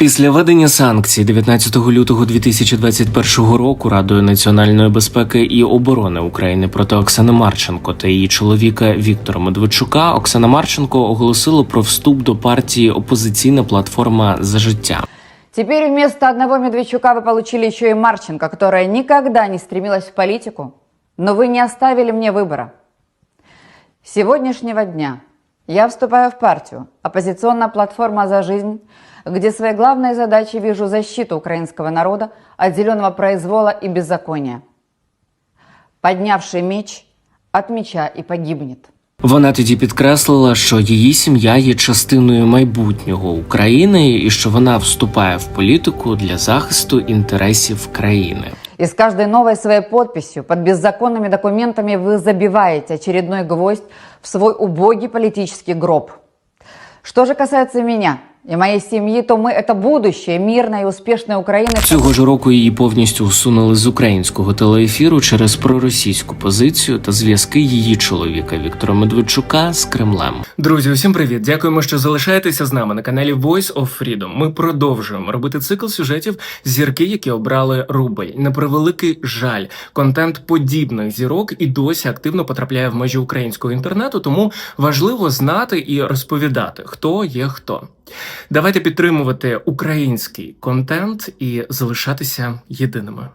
Після введення санкцій 19 лютого 2021 року Радою національної безпеки і оборони України проти Оксани Марченко та її чоловіка Віктора Медведчука Оксана Марченко оголосила про вступ до партії Опозиційна платформа за життя. Теперь вместо одного Медведчука вы получили еще и Марченко, которая никогда не стремилась в политику, но вы не оставили мне выбора. С сегодняшнего дня я вступаю в партию «Оппозиционная платформа за жизнь», где своей главной задачей вижу защиту украинского народа от зеленого произвола и беззакония. Поднявший меч от меча и погибнет. Вона тоді підкреслила, що її сім'я є частиною майбутнього України і що вона вступає в політику для захисту інтересів країни. И с каждой новой своей подписью под беззаконными документами вы забиваете очередной гвоздь в свой убогий политический гроб. Что же касается меня и моей семьи, то мы – это будущее мирной и успешной Украины. Цього ж року її повністю усунули з українського телеефіру через проросійську позицію та зв'язки її чоловіка Віктора Медведчука з Кремлем. Друзі, усім привіт! Дякуємо, що залишаєтеся з нами на каналі Voice of Freedom. Ми продовжуємо робити цикл сюжетів зірки, які обрали рубль. На превеликий жаль, контент подібних зірок і досі активно потрапляє в межі українського інтернету, тому важливо знати і розповідати, хто є хто. Давайте підтримувати український контент і залишатися єдиними.